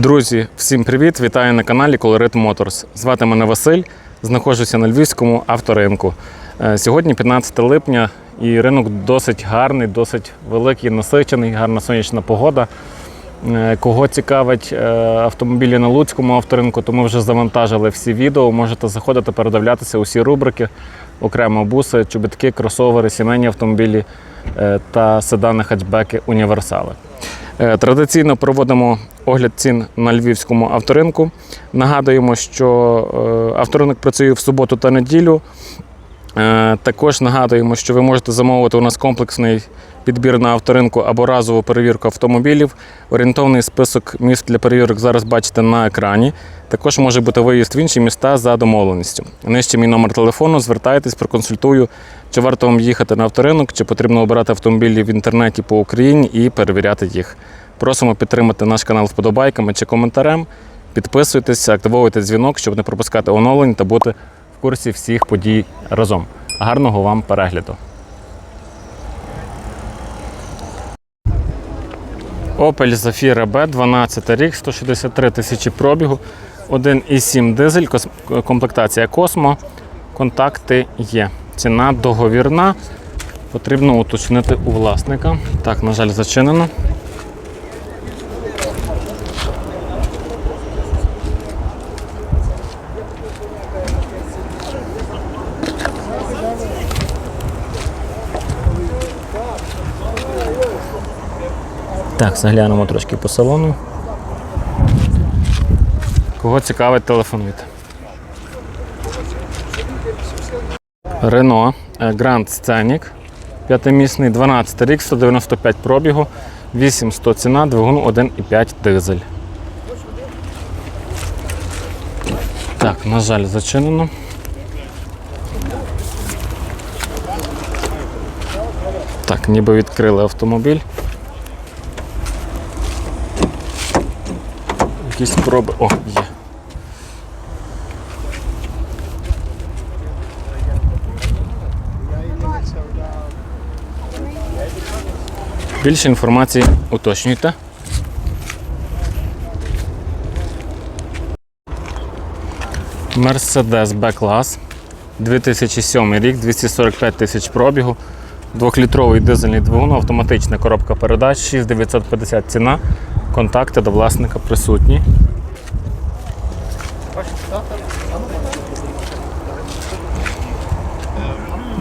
Друзі, всім привіт! Вітаю на каналі Colorit Motors. Звати мене Василь, знаходжуся на львівському авторинку. Е, Сьогодні 15 липня і ринок досить гарний, досить великий, насичений, гарна сонячна погода. Е, Кого цікавить е, автомобілі на Луцькому авторинку, то ми вже завантажили всі відео. Можете заходити, передивлятися усі рубрики, окремо буси, чобітки, кросовери, сімейні автомобілі та седани, хетчбеки, універсали. Е, Традиційно проводимо огляд цін на львівському авторинку. Нагадуємо, що е, авторинок працює в суботу та неділю. Е, Також нагадуємо, що ви можете замовити у нас комплексний підбір на авторинку або разову перевірку автомобілів. Орієнтовний список міст для перевірок зараз бачите на екрані. Також може бути виїзд в інші міста за домовленістю. Нижче мій номер телефону, звертайтесь, проконсультую, чи варто вам їхати на авторинок, чи потрібно обирати автомобілі в інтернеті по Україні і перевіряти їх. Просимо підтримати наш канал вподобайками чи коментарем. Підписуйтесь, активовуйте дзвінок, щоб не пропускати оновлень та бути в курсі всіх подій разом. Гарного вам перегляду! Opel Zafira B, 12 рік, 163 тисячі пробігу, 1,7 дизель, комплектація Космо. Контакти є. Ціна договірна. Потрібно уточнити у власника. Так, на жаль, зачинено. Так, заглянемо трошки по салону. Кого цікавить, телефонуйте. Рено Grand Scenic. П'ятимісний 12 рік, 195 пробігу, 800 ціна, двигун 1,5 дизель. Так, на жаль, зачинено. Так, ніби відкрили автомобіль. Якісь спроби. О, є. Більше інформації уточнюйте. Mercedes B-клас. 2007 рік, 245 тисяч пробігу. Двохлітровий дизельний двигун, автоматична коробка передач, 6950 ціна. Контакти до власника присутні.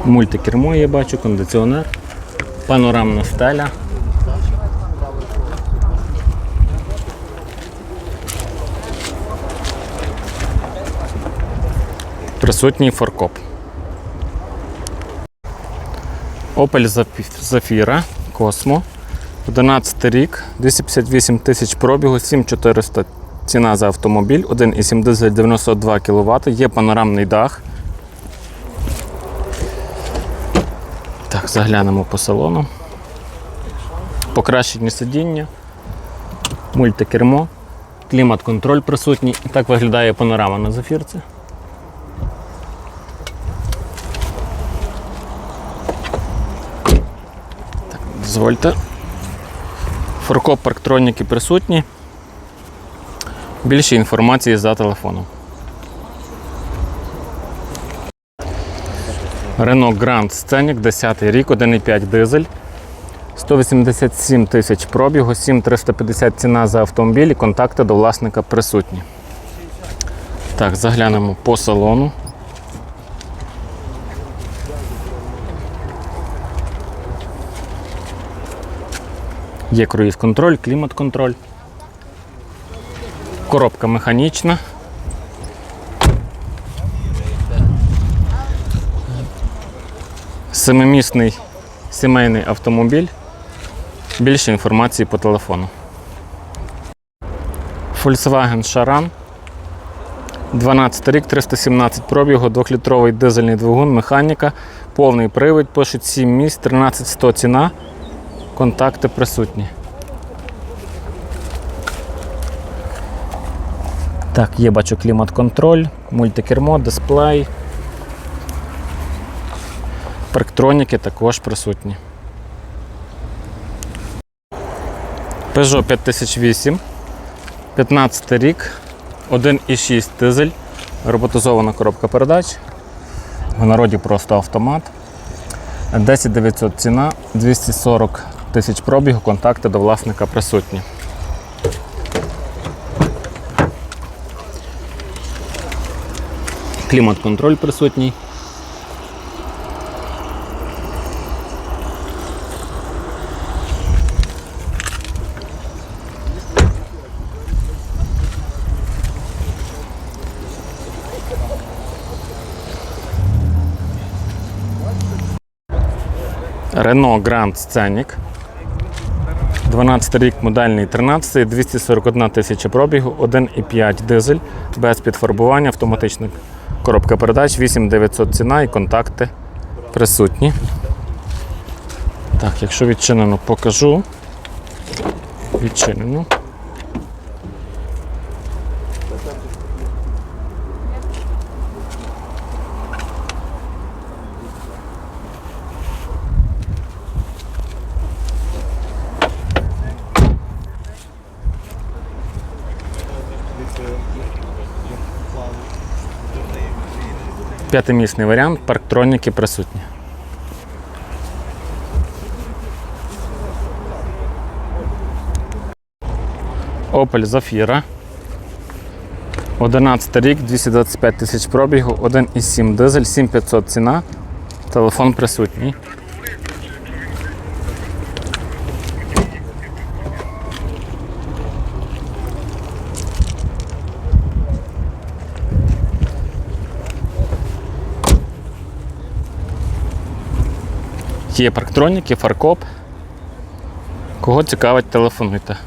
Мультикермо я бачу, кондиціонер, панорамна стеля. Присутній форкоп. Zaf- Zafira Cosmo. 11 рік, 258 тисяч пробігу, 7400 ціна за автомобіль, 1,7 дизель 92 кВт, є панорамний дах. Так, заглянемо по салону. Покращені сидіння, мультикермо, клімат-контроль присутній. І так виглядає панорама на зафірці. Так, дозвольте. Форкоп парктроніки присутні. Більше інформації за телефоном. Renault Grand Scenic, 10 рік, 1,5 дизель. 187 тисяч пробігу, 7350 ціна за автомобіль і контакти до власника присутні. Так, заглянемо по салону. Є круїз-контроль, клімат-контроль. Коробка механічна. Семимісний сімейний автомобіль. Більше інформації по телефону. Volkswagen Charan. 12 рік, 317 пробігу, 2-літровий дизельний двигун, механіка, повний привід, пишуть 7 місць, 13100 ціна. Контакти присутні. Так, є бачу клімат-контроль, мультикермо, дисплей. Парктроніки також присутні. Peugeot 5008. 15 рік, 1,6 дизель, роботизована коробка передач. В народі просто автомат. 10 900 ціна, 240 тисяч пробігу, контакти до власника присутні. Клімат-контроль присутній. Renault Grand Scenic. 12 рік модельний 13, 241 тисяча пробігу, 1,5 дизель, без підфарбування, автоматична коробка передач, 8900 ціна і контакти присутні. Так, якщо відчинено, покажу. Відчинено. П'ятимісний варіант, парктроніки присутні. Opel Zafira. 11 рік, 225 тисяч пробігу, 1,7 дизель, 7500 ціна. Телефон присутній. Є парктроніки, фаркоп. Кого цікавить, телефонуйте.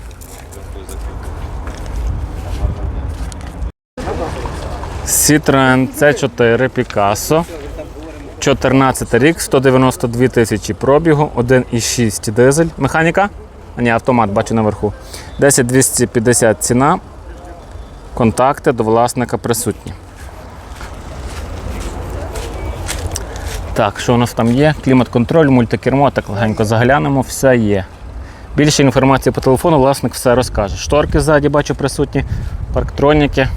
Citroen C4 Picasso. 14 рік, 192 тисячі пробігу, 1,6 дизель. Механіка? А ні, автомат, бачу наверху. 10250 ціна. Контакти до власника присутні. Так, що у нас там є? Клімат-контроль, мультикермо, так легенько заглянемо, все є. Більше інформації по телефону власник все розкаже. Шторки ззаді бачу присутні, парктроніки.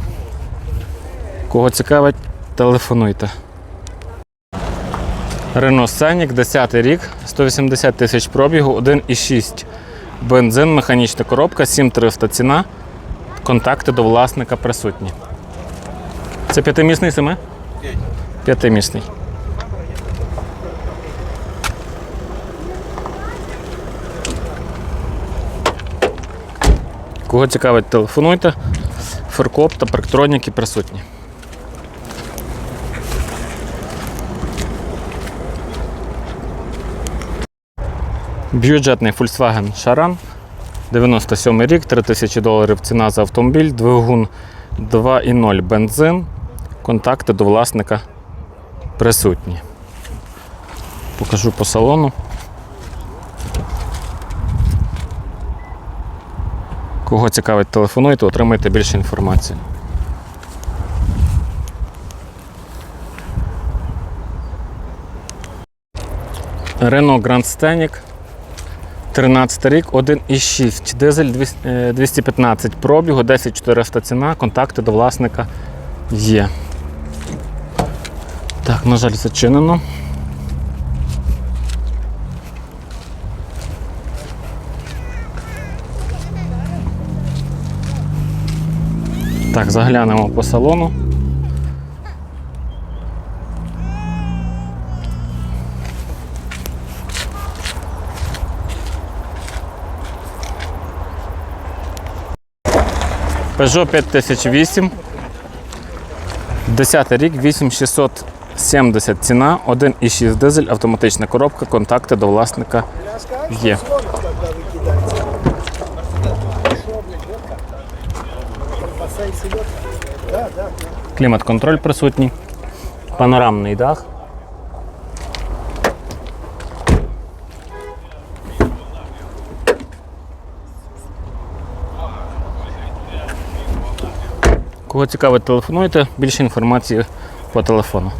Кого цікавить, телефонуйте. Renault Scenic, 10 рік, 180 тисяч пробігу, 1,6 бензин, механічна коробка, 7300 ціна. Контакти до власника присутні. Це п'ятимісний саме? П'ятимісний. Кого цікавить, телефонуйте. Фаркоп та парктроніки присутні. Бюджетний Volkswagen Charan. 97 рік, 3000 доларів ціна за автомобіль, двигун 2,0 бензин. Контакти до власника присутні. Покажу по салону. Кого цікавить, телефонуйте, отримайте більше інформації. Renault Grand Scenic. 13 рік, 1,6 дизель, 200, е, 215 пробігу, 10400 ціна, контакти до власника є. Так, на жаль, зачинено. Так, заглянемо по салону. Peugeot 5008. 10 рік, 8670 ціна, 1,6 дизель, автоматична коробка, контакти до власника є. Клімат-контроль присутній, панорамний дах. Кого цікавить, телефонуйте, більше інформації по телефону.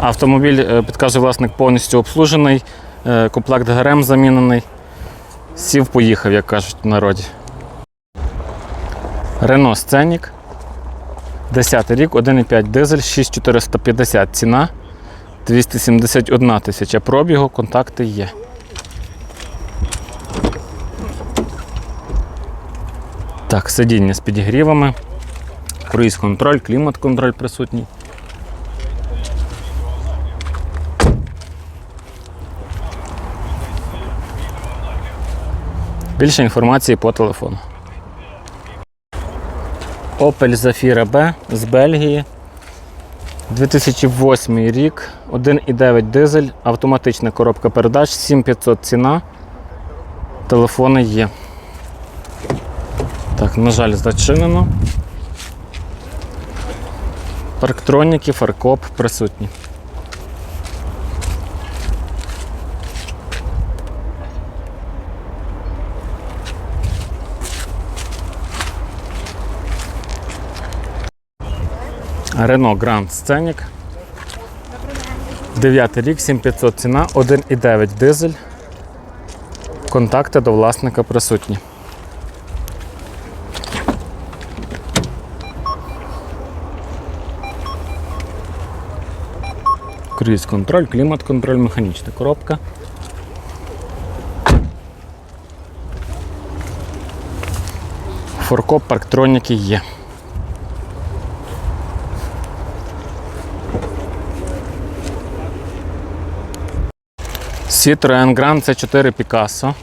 Автомобіль, е, підказує власник, повністю обслужений, е, комплект ГРМ замінений. Сів, поїхав, як кажуть в народі. Рено Сценік. 10 рік, 1,5 дизель, 6450 ціна, 271 тисяча пробігу, контакти є. Так, сидіння з підігрівами, круїз контроль, клімат контроль присутній. Більше інформації по телефону. Opel Zafira B з Бельгії. 2008 рік, 1,9 дизель, автоматична коробка передач, 7500 ціна. Телефони є. Так, на жаль, зачинено. Парктроніки, фаркоп присутні. Renault Grand Scenic. 9 рік, 7500 ціна, 1,9 дизель. Контакти до власника присутні. Круїз контроль, клімат контроль, механічна коробка. Форкоп, парктроніки є. Citroen Grand C4 Picasso.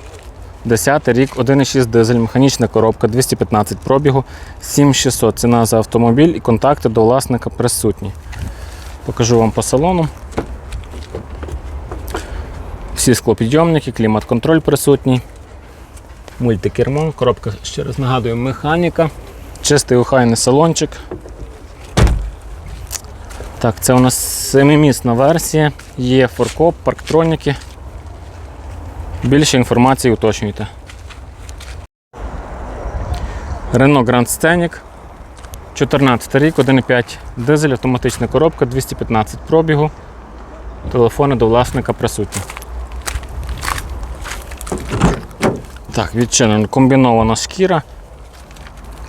10 рік, 1,6 дизель, механічна коробка, 215 пробігу, 7600 ціна за автомобіль і контакти до власника присутні. Покажу вам по салону. Всі склопідйомники, клімат-контроль присутній. Мультикермо, коробка, ще раз нагадую, механіка, чистий охайний салончик. Так, це у нас семимісна версія, є форкоп, парктроніки. Більше інформації уточнюйте. Renault Grand Scenic. 14 рік, 1,5 дизель, автоматична коробка, 215 пробігу. Телефони до власника присутні. Так, відчинено комбінована шкіра,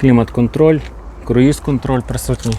клімат-контроль, круїз-контроль присутній.